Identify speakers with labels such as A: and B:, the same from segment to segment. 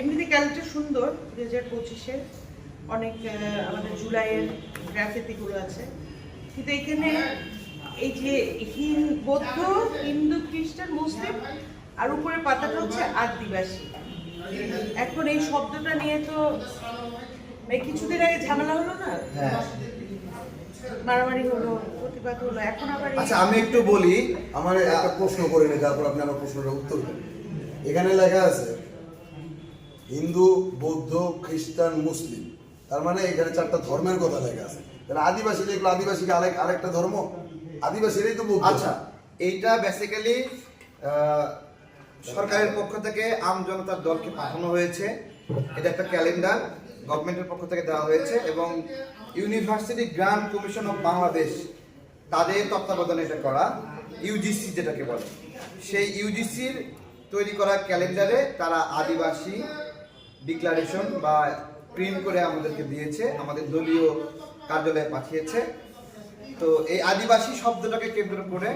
A: এমনিতে ক্যালেন্ডার সুন্দর দুই হাজার পঁচিশে। অনেক আমাদের জুলাইয়ের গ্রাফিতিগুলো আছে। কিন্তু এখানে এই যে বৌদ্ধ হিন্দু খ্রিস্টান মুসলিম আর উপরে পাতাটা হচ্ছে আদিবাসী। এখন এই শব্দটা নিয়ে তো মানে কিছুদিন আগে ঝামেলা হলো না?
B: হ্যাঁ।
A: মারামারি হলো প্রতিবাদ হলো এখন আবার
B: আচ্ছা আমি একটু বলি আমার একটা প্রশ্ন করে নিই তারপর আপনি আমার প্রশ্নটা উত্তর দেন। এখানে লেখা আছে হিন্দু, বৌদ্ধ, খ্রিস্টান, মুসলিম। তার মানে এখানে চারটা ধর্মের কথা লেখা আছে। তাহলে আদিবাসী যেগুলো আদিবাসী কি আরেক আরেকটা ধর্ম? আদিবাসীরাই তো বৌদ্ধ।
C: আচ্ছা এইটা বেসিক্যালি সরকারের পক্ষ থেকে আম জনতার দলকে পাঠানো হয়েছে। এটা একটা ক্যালেন্ডার গভর্নমেন্টের পক্ষ থেকে দেওয়া হয়েছে এবং university grant commission of Bangladesh তাদের তত্ত্বাবধানে এটা করা ইউজিসি যেটাকে বলে। সেই ইউজিসির তৈরি করা ক্যালেন্ডারে তারা আদিবাসী ডিক্লারেশন বা প্রিন্ট করে আমাদেরকে দিয়েছে, আমাদের দলীয় কার্যালয়ে পাঠিয়েছে। তো এই আদিবাসী শব্দটাকে কেন্দ্র করে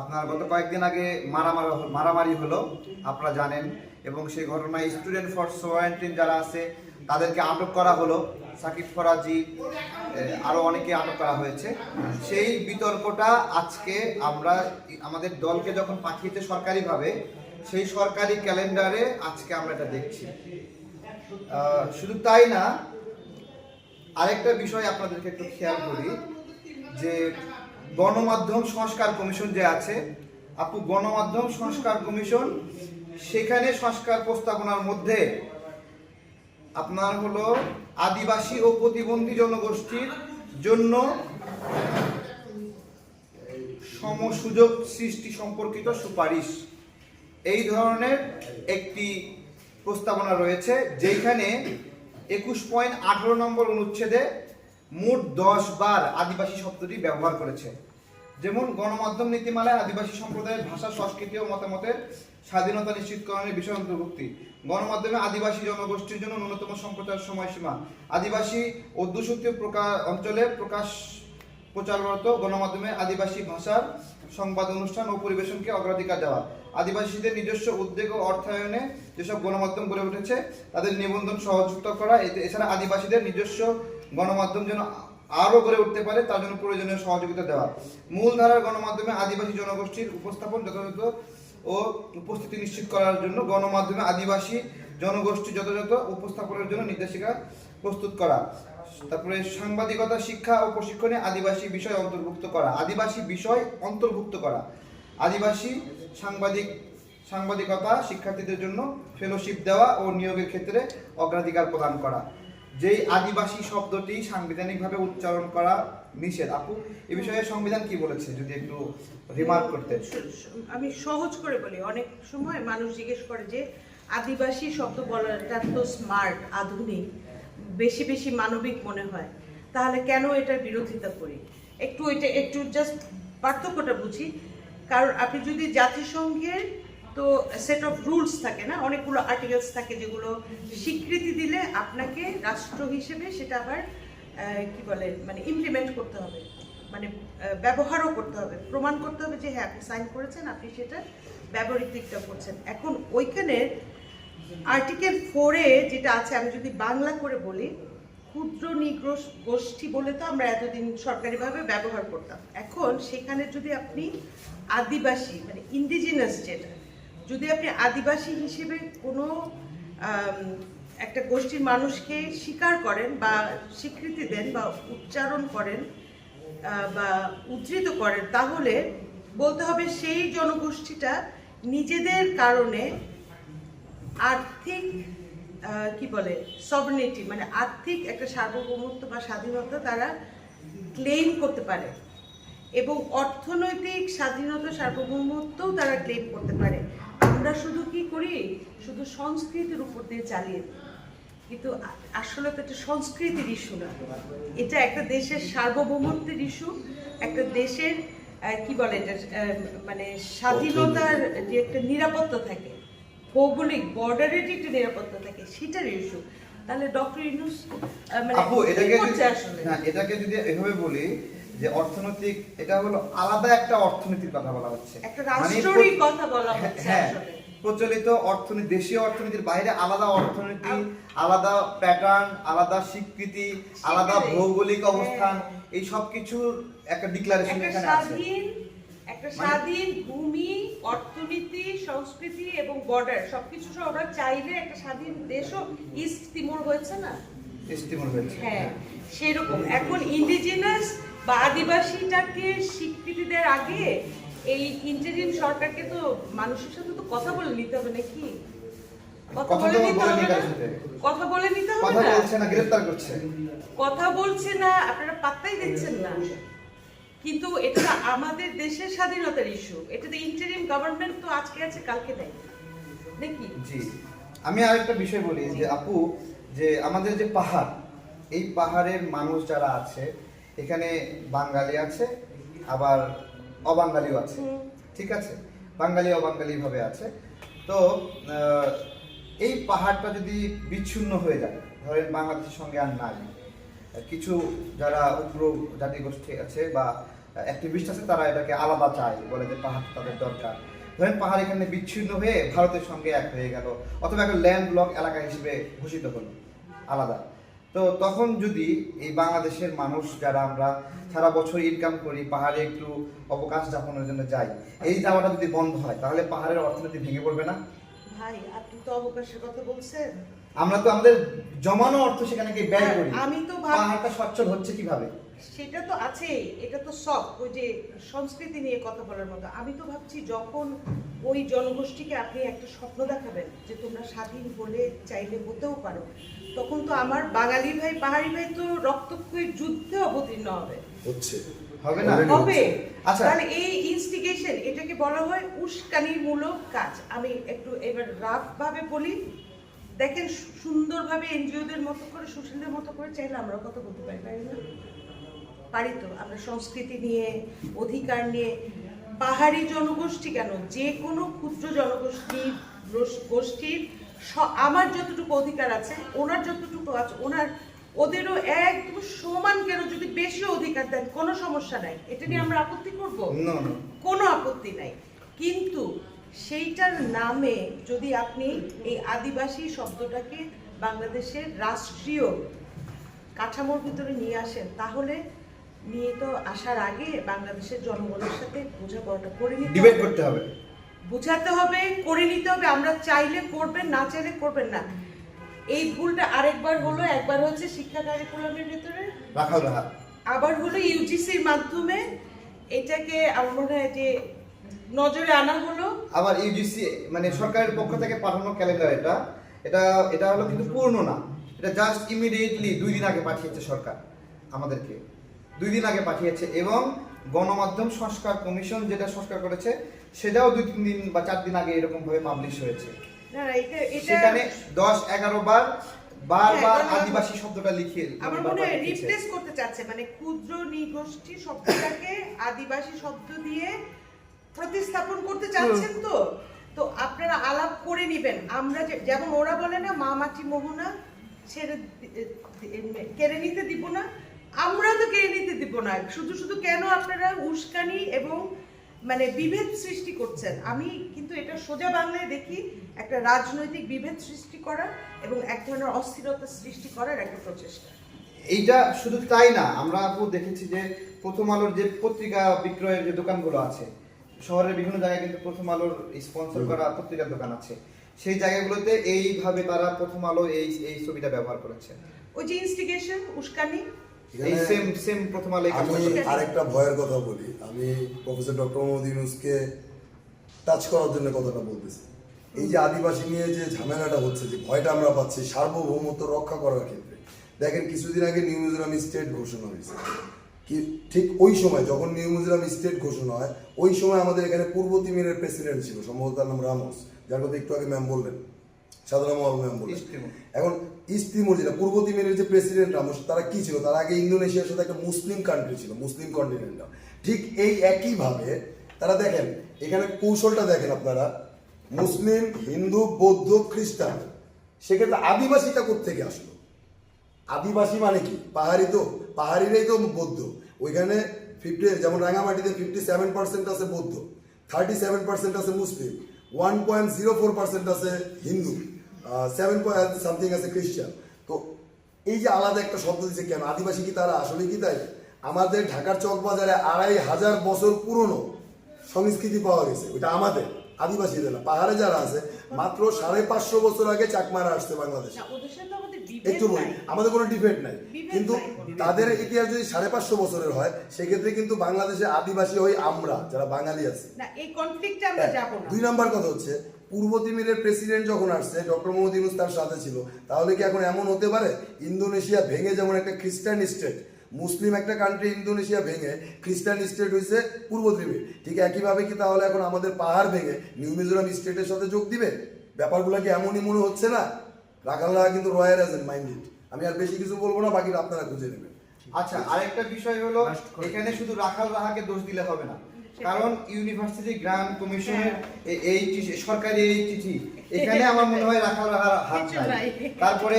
C: আপনার গত কয়েকদিন আগে মারামারি মারামারি হলো, আপনারা জানেন, এবং সেই ঘটনায় স্টুডেন্ট ফর সোয়ারেন্টিন যারা আছে, তাদেরকে আটক করা হলো। সাকিব ফরাজি আরও অনেকে আটক করা হয়েছে। সেই বিতর্কটা আজকে আমরা আমাদের দলকে যখন পাঠিয়েছে সরকারিভাবে সেই সরকারি ক্যালেন্ডারে আজকে আমরা এটা দেখছি। শুধু তাই না, আরেকটা বিষয় আপনাদেরকে একটু খেয়াল করি, যে গণমাধ্যম সংস্কার কমিশন যে আছে, আপু, গণমাধ্যম সংস্কার কমিশন, সেখানে সংস্কার প্রস্তাবনার মধ্যে আপনার হলো আদিবাসী ও প্রতিবন্ধী জনগোষ্ঠীর জন্য সমসুযোগ সৃষ্টি সম্পর্কিত সুপারিশ। এই ধরনের একটি প্রস্তাবনা রয়েছে, যেখানে একুশ পয়েন্ট আঠারো নম্বর অনুচ্ছেদে মোট দশ বার আদিবাসী শব্দটি ব্যবহার করেছে। যেমন গণমাধ্যম নীতিমালায় আদিবাসী সম্প্রদায়ের ভাষা, সংস্কৃতি ও মতামতের স্বাধীনতা নিশ্চিতকরণের বিষয় অন্তর্ভুক্তি। গণমাধ্যমে আদিবাসী জনগোষ্ঠীর জন্য ন্যূনতম সম্প্রচার সময়সীমা। আদিবাসী অধ্যুষিত প্রকাশ অঞ্চলে প্রকাশ প্রচাররত গণমাধ্যমে আদিবাসী ভাষার সংবাদ অনুষ্ঠান ও পরিবেশনকে অগ্রাধিকার দেওয়া। আদিবাসীদের নিজস্ব উদ্যোগ ও অর্থায়নে যেসব গণমাধ্যম গড়ে উঠেছে, তাদের নিবন্ধন সহযুক্ত করা এছাড়া আদিবাসীদের নিজস্ব গণমাধ্যম যেন আরও গড়ে উঠতে পারে, তার জন্য প্রয়োজনীয় সহযোগিতা দেওয়া। মূলধারার গণমাধ্যমে আদিবাসী জনগোষ্ঠীর উপস্থাপন যথাযথ ও উপস্থিতি নিশ্চিত করার জন্য গণমাধ্যমে আদিবাসী জনগোষ্ঠী যথাযথ উপস্থাপনের জন্য নির্দেশিকা প্রস্তুত করা। তারপরে সাংবাদিকতা, শিক্ষা ও প্রশিক্ষণে আদিবাসী বিষয় অন্তর্ভুক্ত করা। আদিবাসী বিষয় অন্তর্ভুক্ত করা। আদিবাসী সাংবাদিক, সাংবাদিকতা শিক্ষার্থীদের জন্য ফেলোশিপ দেওয়া ও নিয়োগের ক্ষেত্রে অগ্রাধিকার প্রদান করা। যেই আদিবাসী শব্দটি সাংবিধানিকভাবে উচ্চারণ করা নিষেধ। আপু, এ বিষয়ে সংবিধান কি বলেছে? যদি একটু রিমার্ক করতেন
A: আমি সহজ করে বলি। অনেক সময় মানুষ জিজ্ঞেস করে যে, আদিবাসী শব্দ বলাটা তো স্মার্ট আধুনিক। বেশি বেশি মানবিক মনে হয়, তাহলে কেন এটার বিরোধিতা করি? একটু এটা, একটু জাস্ট পার্থক্যটা বুঝি। কারণ আপনি যদি জাতিসংঘের তো সেট অফ রুলস থাকে না, অনেকগুলো আর্টিকেলস থাকে যেগুলো স্বীকৃতি দিলে আপনাকে রাষ্ট্র হিসেবে সেটা আবার কি বলে মানে ইমপ্লিমেন্ট করতে হবে। মানে ব্যবহারও করতে হবে। প্রমাণ করতে হবে যে হ্যাঁ আপনি সাইন করেছেন, আপনি সেটা ব্যবহৃত দিকটা করছেন। এখন ওইখানে আর্টিকেল ফোরে যেটা আছে, আমি যদি বাংলা করে বলি, ক্ষুদ্র নিগ্রোশ গোষ্ঠী বলে তো আমরা এতদিন সরকারিভাবে ব্যবহার করতাম। এখন সেখানে যদি আপনি আদিবাসী মানে ইন্ডিজিনাস যেটা, যদি আপনি আদিবাসী হিসেবে কোনো একটা গোষ্ঠীর মানুষকে স্বীকার করেন বা স্বীকৃতি দেন বা উচ্চারণ করেন বা উদ্ধৃত করেন, তাহলে বলতে হবে সেই জনগোষ্ঠীটা নিজেদের কারণে আর্থিক কি বলে সবর্নিটি মানে আর্থিক একটা সার্বভৌমত্ব বা স্বাধীনতা তারা ক্লেম করতে পারে এবং অর্থনৈতিক স্বাধীনতা, সার্বভৌমত্বও তারা ক্লেম করতে পারে। আমরা শুধু কি করি? শুধু সংস্কৃতির উপর দিয়ে চালিয়ে। কিন্তু আসলে তো একটা সংস্কৃতির ইস্যু না। এটা একটা দেশের সার্বভৌমত্বের ইস্যু একটা দেশের কি বলে, এটা মানে স্বাধীনতার যে একটা নিরাপত্তা থাকে। ভৌগোলিক বর্ডারের একটা নিরাপত্তা থাকে সেটার ইস্যু তাহলে ডক্টর ইউনুস মানে
C: আপু এটাকে যদি- হ্যাঁ এটাকে যদি এভাবে বলি যে অর্থনৈতিক এটা হলো আলাদা একটা অর্থনীতির কথা বলা হচ্ছে।
A: একটা
C: মানে
A: কথা বলা হচ্ছে
C: হ্যাঁ
A: আসলে।
C: প্রচলিত অর্থনীতি দেশীয় অর্থনীতির বাইরে আলাদা অর্থনীতি আলাদা প্যাটার্ন আলাদা স্বীকৃতি আলাদা ভৌগোলিক
A: হ্যাঁ।
C: অবস্থান এই সব কিছুর একটা ডিক্লারেশন এখানে আছে।
A: একটা স্বাধীন ভূমি অর্থনীতি সংস্কৃতি এবং বর্ডার সবকিছু সহ ওরা চাইলে একটা স্বাধীন দেশও ইস্ট তিমুর হয়েছে না?
C: এস্টিমেট হয়েছে।
A: হ্যাঁ সেরকম। এখন ইন্ডিজিনাস বা আদিবাসীটাকে স্বীকৃতি দেওয়ার আগে এই ইন্টারিম সরকারকে তো মানুষের সাথে তো কথা বলে নিতে হবে নাকি? কথা
C: কথা
A: বলে নিতে হবে না? কথা বলে নিতে হবে
C: কথা
A: না?
C: বলছে না গ্রেফতার করছে।
A: কথা বলছে না আপনারা পাত্তাই দিচ্ছেন না। কিন্তু এটা আমাদের দেশের স্বাধীনতার ইস্যু এটা তো ইন্টারিম গভর্নমেন্ট তো আজকে আছে কালকে নেই। নাকি?
C: জি। আমি আরেকটা বিষয় বলি যে আপু যে আমাদের যে পাহাড় এই পাহাড়ের মানুষ যারা আছে এখানে বাঙালি আছে আবার অবাঙালিও আছে। ঠিক আছে? বাঙালি অবাঙালি ভাবে আছে। তো এই পাহাড়টা যদি বিচ্ছিন্ন হয়ে যায় ধরেন বাংলাদেশের সঙ্গে আর নাই কিছু যারা উগ্র জাতিগোষ্ঠী আছে বা অ্যাক্টিভিস্ট আছে তারা এটাকে আলাদা চায় বলে যে পাহাড় তাদের দরকার। ধরেন পাহাড় এখানে বিচ্ছিন্ন হয়ে ভারতের সঙ্গে এক হয়ে গেল অথবা একটা ল্যান্ড ব্লক এলাকা হিসেবে ঘোষিত হলো আলাদা। তো তখন যদি এই বাংলাদেশের মানুষ যারা আমরা সারা বছর ইনকাম করি পাহাড়ে একটু অবকাশ যাপনের জন্য যাই এই যাওয়াটা যদি বন্ধ হয় তাহলে পাহাড়ের অর্থনীতি ভেঙে পড়বে না?
A: ভাই আপনি তো অবকাশের কথা বলছেন।
C: আমরা তো আমাদের জমানো অর্থ সেখানে গিয়ে ব্যয় করি।
A: আমি তো
C: পাহাড়টা সচ্ছল হচ্ছে কীভাবে?
A: সেটা তো আছেই এটা তো সব ওই যে সংস্কৃতি নিয়ে কথা বলার মতো। আমি তো ভাবছি যখন ওই জনগোষ্ঠীকে আপনি একটা স্বপ্ন দেখাবেন যে তোমরা স্বাধীন হলে চাইলে হতেও পারো তখন তো আমার বাঙালি ভাই পাহাড়ি ভাই তো রক্তক্ষয়ী যুদ্ধে অবতীর্ণ হবে।
B: হচ্ছে।
C: হবে না?
A: হবে।
C: আচ্ছা।
A: তাহলে এই ইনস্টিগেশন এটাকে বলা হয় উস্কানিমূলক কাজ। আমি একটু এবার রাফ ভাবে বলি। দেখেন সুন্দরভাবে এনজিওদের মতো করে সুশীলদের মতো করে চাইলে আমরা কথা বলতে পারি তাই না? পারি তো আমরা সংস্কৃতি নিয়ে অধিকার নিয়ে পাহাড়ি জনগোষ্ঠী কেন? যে কোনো ক্ষুদ্র জনগোষ্ঠী গোষ্ঠীর আমার যতটুকু অধিকার আছে ওনার যতটুকু আছে ওনার ওদেরও একদম সমান কেন? যদি বেশি অধিকার দেন কোনো সমস্যা নাই। এটা নিয়ে আমরা আপত্তি করব. কোনো আপত্তি নাই। কিন্তু সেইটার নামে যদি আপনি এই আদিবাসী শব্দটাকে বাংলাদেশের রাষ্ট্রীয় কাঠামোর ভিতরে নিয়ে আসেন তাহলে নিয়ে তো আসার আগে বাংলাদেশের জনগণের সাথে বোঝাপড়াটা করে নিতে
C: ডিবেট করতে হবে।
A: বুঝাতে হবে করে নিতে হবে আমরা চাইলে করবেন না চাইলে করবেন না। এই ভুলটা আরেকবার হলো একবার হচ্ছে শিক্ষা কারিকুলামের ভিতরে। আবার হলো ইউজিসির মাধ্যমে এটাকে আমার মনে হয় যে নজরে আনা হলো।
C: আবার ইউজিসি মানে সরকারের পক্ষ থেকে পাঠানো ক্যালেন্ডার এটা এটা এটা হলো কিন্তু পূর্ণ না। এটা জাস্ট ইমিডিয়েটলি দুই দিন আগে পাঠিয়েছে সরকার আমাদেরকে। দুই দিন আগে পাঠিয়েছে এবং গণমাধ্যম সংস্কার কমিশন যেটা সংস্কার করেছে সেটাও দুই তিন দিন বা চার দিন আগে এরকম ভাবে পাবলিশ হয়েছে সেখানে দশ এগারো বার বারবার
A: হ্যাঁ,
C: আদিবাসী শব্দটা লিখিয়ে
A: আমার মনে হয় রিপ্লেস করতে চাচ্ছে মানে ক্ষুদ্র নিগোষ্ঠী শব্দটাকে আদিবাসী শব্দ দিয়ে প্রতিস্থাপন করতে চাচ্ছেন তো? তো আপনারা আলাপ করে নিবেন। আমরা যেমন ওরা বলে না মা মাটি মোহনা ছেড়ে কেড়ে নিতে দিব না। আমরা তো কেড়ে নিতে দিব না। শুধু শুধু কেন আপনারা উস্কানি এবং মানে বিভেদ সৃষ্টি করছেন? আমি কিন্তু এটা সোজা বাংলায় দেখি একটা রাজনৈতিক বিভেদ সৃষ্টি করা এবং এক ধরনের অস্থিরতা সৃষ্টি করার একটা প্রচেষ্টা।
C: এইটা শুধু তাই না আমরা আপু দেখেছি যে প্রথম আলোর যে পত্রিকা বিক্রয়ের যে দোকানগুলো আছে শহরের বিভিন্ন জায়গায় কিন্তু প্রথম আলোর স্পন্সর করা পত্রিকার দোকান আছে। সেই জায়গাগুলোতে এইভাবে তারা প্রথম আলো এই এই ছবিটা ব্যবহার করেছে।
A: ওই যে ইনস্টিগেশন উস্কানি
C: এই সেম সেম প্রথম আলো
B: আমি আরেকটা ভয়ের কথা বলি। আমি প্রফেসর ডক্টর মোহাম্মদ ইউনুসকে টাচ করার জন্য কথাটা বলতেছি। এই যে আদিবাসী নিয়ে যে ঝামেলাটা হচ্ছে যে ভয়টা আমরা পাচ্ছি সার্বভৌমত্ব রক্ষা করার ক্ষেত্রে। দেখেন কিছুদিন আগে নিউ মিজোরাম স্টেট ঘোষণা হয়েছে। কি ঠিক ওই সময় যখন নিউ মিজোরাম স্টেট ঘোষণা হয় ওই সময় আমাদের এখানে পূর্ব তিমিরের প্রেসিডেন্ট ছিল সম্ভবত তার নাম রামোস। যার কথা একটু আগে ম্যাম বললেন। সাধারণ ম্যাম বললেন। এখন ইস্ট তিমুর যেটা পূর্ব তিমুরের যে প্রেসিডেন্ট রামোস তারা কি ছিল? তার আগে ইন্দোনেশিয়ার সাথে একটা মুসলিম কান্ট্রি ছিল, মুসলিম কন্টিনেন্টাল ঠিক এই একইভাবে তারা দেখেন, এখানে কৌশলটা দেখেন আপনারা। মুসলিম, হিন্দু, বৌদ্ধ, খ্রিস্টান, সেক্ষেত্রে আদিবাসীটা থেকে আসলো? আদিবাসী মানে কি? পাহাড়ি তো, পাহাড়িরাই তো বৌদ্ধ। ওইখানে ফিফটি যেমন রাঙামাটিতে ফিফটি সেভেন পার্সেন্ট আছে বৌদ্ধ থার্টি সেভেন পার্সেন্ট আছে মুসলিম one point zero four percent আছে হিন্দু। সেভেন পয়েন্ট সামথিং আছে খ্রিস্টান তো এই যে আলাদা একটা শব্দ দিচ্ছে কেন? আদিবাসী কি তারা? আসলে কি তাই? আমাদের ঢাকার চক বাজারে আড়াই হাজার বছর পুরনো সংস্কৃতি পাওয়া গেছে। ওটা আমাদের আদিবাসীদের না। পাহাড়ে যারা আছে মাত্র সাড়ে পাঁচশো বছর আগে চাকমারা আসছে বাংলাদেশে। একটু বলি আমাদের কোনো ডিবেট নাই। কিন্তু তাদের ইতিহাস যদি সাড়ে পাঁচশো বছরের হয় সেক্ষেত্রে কিন্তু বাংলাদেশে আদিবাসী হই আমরা যারা বাঙালি আছি। হ্যাঁ, দুই নাম্বার কথা হচ্ছে পূর্ব তিমিরের প্রেসিডেন্ট যখন আসছে ডক্টর মোহাম্মদ ইউনুস তার সাথে ছিল তাহলে কি এখন এমন হতে পারে? ইন্দোনেশিয়া ভেঙে যেমন একটা খ্রিস্টান স্টেট মুসলিম একটা কান্ট্রি ইন্দোনেশিয়া ভেঙে খ্রিস্টান স্টেট হয়েছে পূর্ব ত্রিপুর ঠিক একইভাবে কি তাহলে এখন আমাদের পাহাড় ভেঙে নিউ মিজোরাম স্টেটের সাথে যোগ দিবে? ব্যাপারগুলো কি এমনই মনে হচ্ছে না? রাখাল্লা কিন্তু রয়্যাল এজেন্ট মাইন্ডেড আমি আর বেশি কিছু বলব না বাকিটা আপনারা খুঁজে নেবেন।
C: আচ্ছা আরেকটা বিষয় হলো এখানে শুধু রাখাল রাহাকে দোষ দিলে হবে না। কারণ ইউনিভার্সিটি গ্রান্ট কমিশনের এই সরকারি এই চিঠি এখানে আমার মনে হয় রাখাল রাহার হাত নাই। তারপরে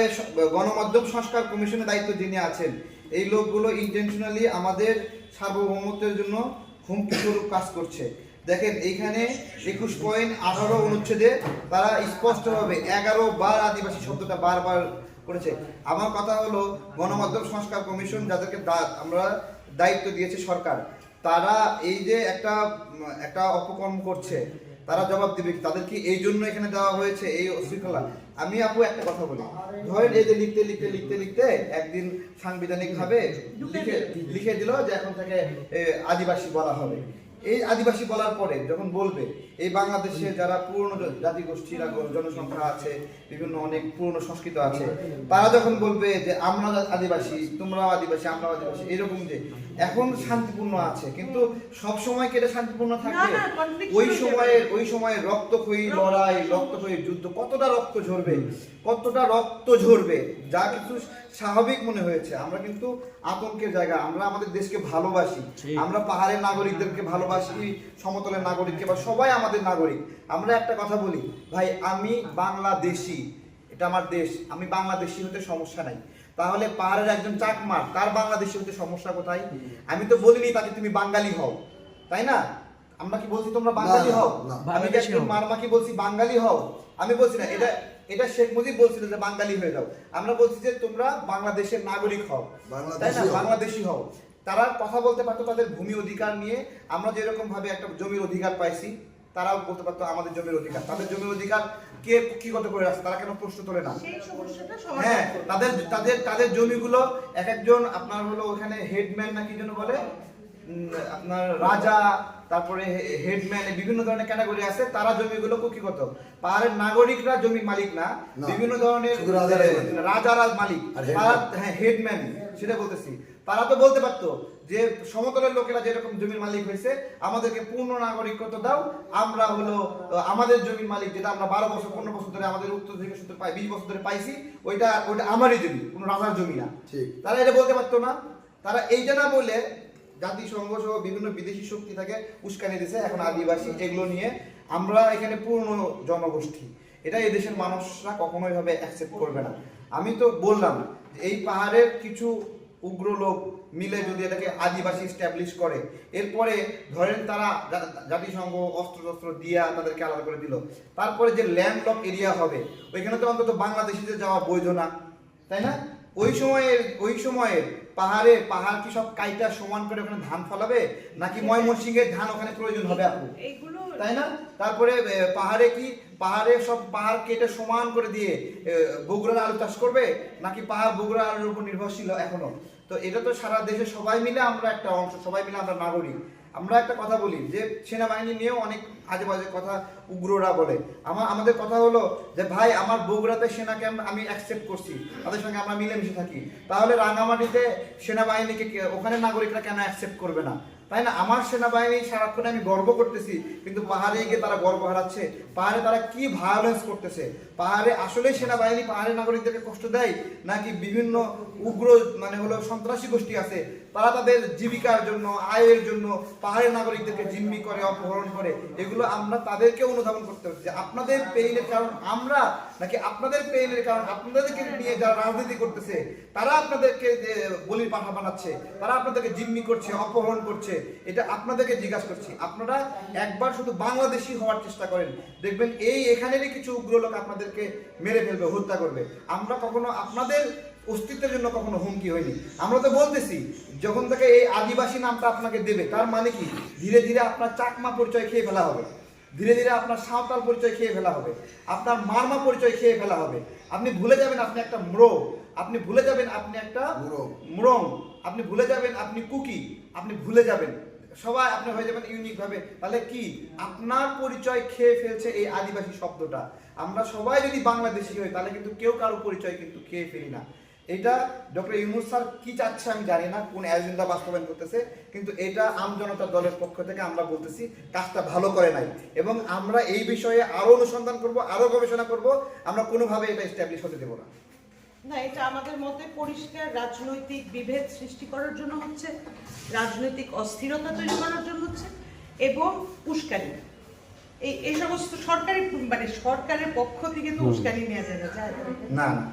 C: গণমাধ্যম সংস্কার কমিশনের দায়িত্ব যিনি আছেন এই লোকগুলো ইন্টেনশনালি আমাদের সার্বভৌমত্বের জন্য হুমকি স্বরূপ কাজ করছে। দেখেন এইখানে একুশ পয়েন্ট আঠারো অনুচ্ছেদে তারা স্পষ্টভাবে এগারো বার আদিবাসী শব্দটা বারবার করেছে। আমার কথা হলো গণমাধ্যম সংস্কার কমিশন যাদেরকে দা- আমরা দায়িত্ব দিয়েছে সরকার তারা এই যে একটা একটা অপকর্ম করছে, তারা জবাব দিবে তাদের কি এই জন্য এখানে দেওয়া হয়েছে এই শৃঙ্খলা? আমি আপু একটা কথা বলি। ধরেন এই যে লিখতে লিখতে লিখতে লিখতে একদিন সাংবিধানিক ভাবে লিখে লিখে দিল যে এখন থেকে আদিবাসী বলা হবে। এই আদিবাসী বলার পরে যখন বলবে, এই বাংলাদেশে যারা পুরনো জাতিগোষ্ঠীর জনসংখ্যা আছে, বিভিন্ন অনেক পুরনো সংস্কৃত আছে, তারা যখন বলবে যে আমরা আদিবাসী, তোমরাও আদিবাসী, আমরাও আদিবাসী, এরকম যে এখন শান্তিপূর্ণ আছে কিন্তু সব সময় কি এটা শান্তিপূর্ণ
A: থাকে?
C: ওই সময়ে ওই সময়ে রক্তক্ষয়ী
A: রক্ত-
C: লড়াই রক্তক্ষয়ী যুদ্ধ কতটা রক্ত ঝরবে? কতটা রক্ত ঝরবে? যা কিছু স্বাভাবিক মনে হয়েছে। আমরা কিন্তু আতঙ্কের জায়গা আমরা আমাদের দেশকে ভালোবাসি। আমরা পাহাড়ের নাগরিকদেরকে ভালোবাসি সমতলের নাগরিককে বা সবাই আমাদের নাগরিক। আমরা একটা কথা বলি ভাই আমি বাংলাদেশি এটা আমার দেশ আমি বাংলাদেশি হতে সমস্যা নাই। তাহলে পাহাড়ের একজন চাকমার তার বাংলাদেশি হতে সমস্যা কোথায়? আমি তো বলিনি তাকে তুমি বাঙালি হও তাই না? আমরা কি বলছি তোমরা বাঙালি
B: না,
C: হও? আমি মারমা কি বলছি বাঙালি হও? আমি বলছি না এটা এটা শেখ মুজিব বলছিল যে বাঙালি হয়ে যাও। আমরা বলছি যে তোমরা বাংলাদেশের নাগরিক হও তাই না?
B: বাংলাদেশি হও।
C: বাংলাদেশি হও। তারা কথা বলতে পারতো তাদের ভূমি অধিকার নিয়ে আমরা যেরকম ভাবে একটা জমির অধিকার পাইছি তারাও বলতে পারতো আমাদের জমির অধিকার। তাদের জমির অধিকার কে কুক্ষিগত করে রাখছে তারা কেন প্রশ্ন তোলে না? হ্যাঁ তাদের তাদের তাদের জমিগুলো এক একজন আপনার হলো ওখানে হেডম্যান না কি যেন বলে আপনার রাজা তারপরে হেডম্যান বিভিন্ন ধরনের ক্যাটাগরি আছে তারা জমিগুলো কুক্ষিগত পাহাড়ের নাগরিকরা জমির মালিক না বিভিন্ন ধরনের। রাজারা মালিক। হ্যাঁ হেডম্যান সেটা বলতেছি। তারা তো বলতে পারতো যে সমতলের লোকেরা যেরকম জমির মালিক হয়েছে আমাদেরকে পূর্ণ নাগরিকত্ব দাও আমরা হলো আমাদের জমির মালিক যেটা আমরা বারো বছর পনেরো বছর ধরে আমাদের উত্তর থেকে সূত্র পাই বিশ বছর ধরে পাইছি ওইটা ওইটা আমারই জমি কোনো রাজার জমি না।
B: ঠিক।
C: তারা এটা বলতে পারতো না। তারা এইটা না বলে জাতিসংঘ সহ বিভিন্ন বিদেশি শক্তি থাকে উস্কানি দিছে এখন আদিবাসী এগুলো নিয়ে আমরা এখানে পূর্ণ জনগোষ্ঠী। এটা এই দেশের মানুষরা কখনোই ভাবে অ্যাকসেপ্ট করবে না। আমি তো বললাম এই পাহাড়ের কিছু উগ্র লোক মিলে যদি এটাকে আদিবাসী স্ট্যাবলিশ করে, এরপরে ধরেন তারা জাতিসংঘ অস্ত্র টস্ত্র দিয়া তাদেরকে আলাদা করে দিল। তারপরে যে ল্যান্ড লক এরিয়া হবে, ওইখানে তো অন্তত বাংলাদেশিদের যাওয়া বৈধ না, তাই না? ওই সময়ের ওই সময়ের পাহাড়ে পাহাড় কি সব কাইটা সমান করে ওখানে ধান ফলাবে? নাকি ময়মনসিংহের ধান ওখানে প্রয়োজন হবে আপু? তাই না? তারপরে পাহাড়ে কি পাহাড়ে সব পাহাড় কেটে সমান করে দিয়ে বগুড়ার আলু চাষ করবে? নাকি পাহাড় বগুড়া আলুর উপর নির্ভরশীল এখনও? তো এটা তো সারা দেশে সবাই মিলে আমরা একটা অংশ সবাই মিলে আমরা নাগরিক। আমরা একটা কথা বলি যে সেনাবাহিনী নিয়েও অনেক আজে বাজে কথা উগ্ররা বলে। আমার আমাদের কথা হলো যে, ভাই, আমার বগুড়াতে সেনা ক্যাম্প আমি অ্যাকসেপ্ট করছি। তাদের সঙ্গে আমরা মিলেমিশে থাকি। তাহলে রাঙামাটিতে সেনাবাহিনীকে ওখানে নাগরিকরা কেন অ্যাকসেপ্ট করবে না? তাই না? আমার সেনাবাহিনী সারাক্ষণে আমি গর্ব করতেছি, কিন্তু পাহাড়ে গিয়ে তারা গর্ব হারাচ্ছে। পাহাড়ে তারা কি ভায়োলেন্স করতেছে? পাহাড়ে আসলে সেনাবাহিনী পাহাড়ের নাগরিকদেরকে কষ্ট দেয়? নাকি বিভিন্ন উগ্র মানে হলো সন্ত্রাসী গোষ্ঠী আছে? তারা তাদের জীবিকার জন্য, আয়ের জন্য, পাহাড়ের নাগরিকদেরকে জিম্মি করে, অপহরণ করে, এগুলো আমরা তাদেরকে অনুধাবন করতে হচ্ছে আপনাদের পেইনের কারণ আমরা নাকি আপনাদের পেইনের কারণ আপনাদেরকে নিয়ে যারা রাজনীতি করতেছে, তারা আপনাদেরকে বলির পাঠা বানাচ্ছে, তারা আপনাদেরকে জিম্মি করছে, অপহরণ করছে, এটা আপনাদেরকে জিজ্ঞাসা করছি। আপনারা একবার শুধু বাংলাদেশি হওয়ার চেষ্টা করেন, দেখবেন এই এখানেরই কিছু উগ্র লোক আপনাদেরকে মেরে ফেলবে, হত্যা করবে। আমরা কখনো আপনাদের অস্তিত্বের জন্য কখনো হুমকি হয়নি। আমরা তো বলতেছি যখন থেকে এই আদিবাসী নামটা আপনাকে দেবে তার মানে কি? ধীরে ধীরে আপনার চাকমা পরিচয় খেয়ে ফেলা হবে। ধীরে ধীরে আপনার সাঁওতাল পরিচয় খেয়ে ফেলা হবে। আপনার মারমা পরিচয় খেয়ে ফেলা হবে। আপনি ভুলে যাবেন আপনি একটা ম্রো আপনি ভুলে যাবেন আপনি একটা
B: মুরং।
C: আপনি ভুলে যাবেন আপনি কুকি। আপনি ভুলে যাবেন। সবাই আপনি হয়ে যাবেন ইউনিক ভাবে তাহলে কি? আপনার পরিচয় খেয়ে ফেলছে এই আদিবাসী শব্দটা। আমরা সবাই যদি বাংলাদেশি হই তাহলে কিন্তু কেউ কারও পরিচয় কিন্তু খেয়ে ফেলি না। এটা ডক্টর ইউনুস স্যার কি চাচ্ছে আমি জানি না কোন এজেন্ডা বাস্তবায়ন করতেছে কিন্তু এটা আম জনতা দলের পক্ষ থেকে আমরা বলতেছি কাজটা ভালো করে নাই। এবং আমরা এই বিষয়ে আরও অনুসন্ধান করব আরও গবেষণা করব আমরা কোনোভাবে এটা এস্টাবলিশ হতে দেবো না।
A: না এটা আমাদের মতে পরিষ্কার রাজনৈতিক বিভেদ সৃষ্টি করার জন্য হচ্ছে রাজনৈতিক অস্থিরতা তৈরি করার জন্য হচ্ছে এবং উস্কানি। এই এই সমস্ত সরকারি মানে সরকারের পক্ষ থেকে তো উস্কানি নেওয়া যায়?
C: না না